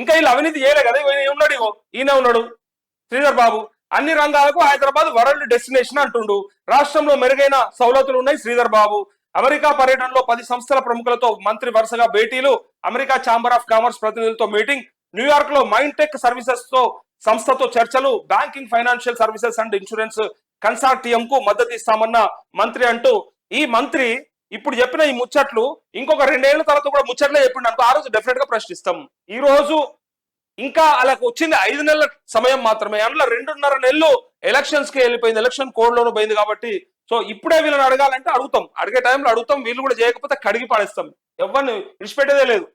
ఇంకా వీళ్ళు అవినీతి చేయలే కదా ఈయన ఉన్నాడు ఇగో ఈయన ఉన్నాడు. శ్రీధర్ బాబు అన్ని రంగాలకు హైదరాబాద్ వరల్డ్ డెస్టినేషన్ అంటుండు. రాష్ట్రంలో మెరుగైన సౌలతులు ఉన్నాయి శ్రీధర్ బాబు. అమెరికా పర్యటనలో పది సంస్థల ప్రముఖులతో మంత్రి వరుసగా భేటీలు అమెరికా ఛాంబర్ ఆఫ్ కామర్స్ ప్రతినిధులతో మీటింగ్ న్యూయార్క్లో మైండ్ టెక్ సర్వీసెస్తో సంస్థతో చర్చలు banking financial services and insurance consortium కు మద్దతు ఇస్తామన్న మంత్రి అంటూ ఈ మంత్రి ఇప్పుడు చెప్పిన ఈ ముచ్చట్లు ఇంకొక రెండేళ్ళ తర్వాత కూడా ముచ్చట్లే చెప్పిండు అనుకో ఆ రోజు డెఫినెట్గా ప్రశ్నిస్తాం. ఈ రోజు ఇంకా అలాగ వచ్చింది ఐదు నెలల సమయం మాత్రమే. అందులో రెండున్నర నెలలు ఎలక్షన్స్కి వెళ్ళిపోయింది ఎలక్షన్ కోడ్ లోను పోయింది కాబట్టి. సో ఇప్పుడే వీళ్ళని అడగాలంటే అడుగుతాం. అడిగే టైంలో అడుగుతాం వీళ్ళు కూడా చేయకపోతే కడిగి పాడేస్తాం ఎవరిని విడిచిపెట్టేదే లేదు.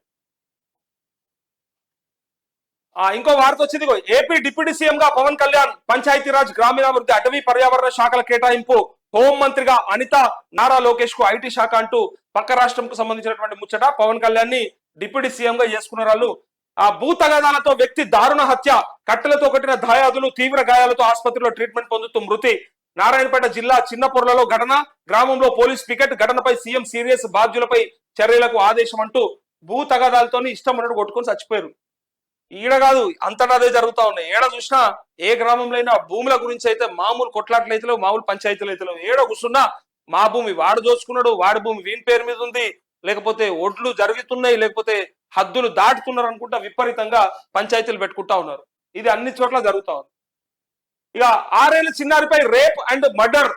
ఆ ఇంకో వార్త వచ్చింది ఏపీ డిప్యూటీ సీఎం గా పవన్ కళ్యాణ్ పంచాయతీరాజ్ గ్రామీణాభివృద్ధి అటవీ పర్యావరణ శాఖల కేటాయింపు. హోం మంత్రిగా అనిత నారా లోకేష్కు ఐటీ శాఖ అంటూ పక్క రాష్ట్రంకు సంబంధించినటువంటి ముచ్చట. పవన్ కళ్యాణ్ని డిప్యూటీ సీఎం గా చేసుకున్న వాళ్ళు. ఆ భూ తగాదాలతో వ్యక్తి దారుణ హత్య కట్టెలతో కొట్టిన దాయాదులు తీవ్ర గాయాలతో ఆసుపత్రిలో ట్రీట్మెంట్ పొందుతూ మృతి. నారాయణపేట జిల్లా చిన్నపొరలలో ఘటన. గ్రామంలో పోలీస్ పికెట్ ఘటనపై సీఎం సీరియస్ బాధ్యులపై చర్యలకు ఆదేశం అంటూ భూ తగాదాలతోనే ఇష్టం ఉన్నట్టు కొట్టుకొని చచ్చిపోయారు. ఈడ కాదు అంతటా అదే జరుగుతా ఉన్నాయి. ఏడ చూసినా ఏ గ్రామంలో అయినా భూముల గురించి అయితే మామూలు కొట్లాట్లు అయితే మామూలు పంచాయతీలు అయితే ఏడ కూర్చున్నా మా భూమి వాడు దోచుకున్నాడు వాడి భూమి వీని పేరు మీద ఉంది. లేకపోతే ఒడ్లు జరుగుతున్నాయి లేకపోతే హద్దులు దాటుతున్నారు అనుకుంటా విపరీతంగా పంచాయతీలు పెట్టుకుంటా ఉన్నారు. ఇది అన్ని చోట్ల జరుగుతా ఉంది. ఇక ఆరేళ్ళ చిన్నారిపై రేప్ అండ్ మర్డర్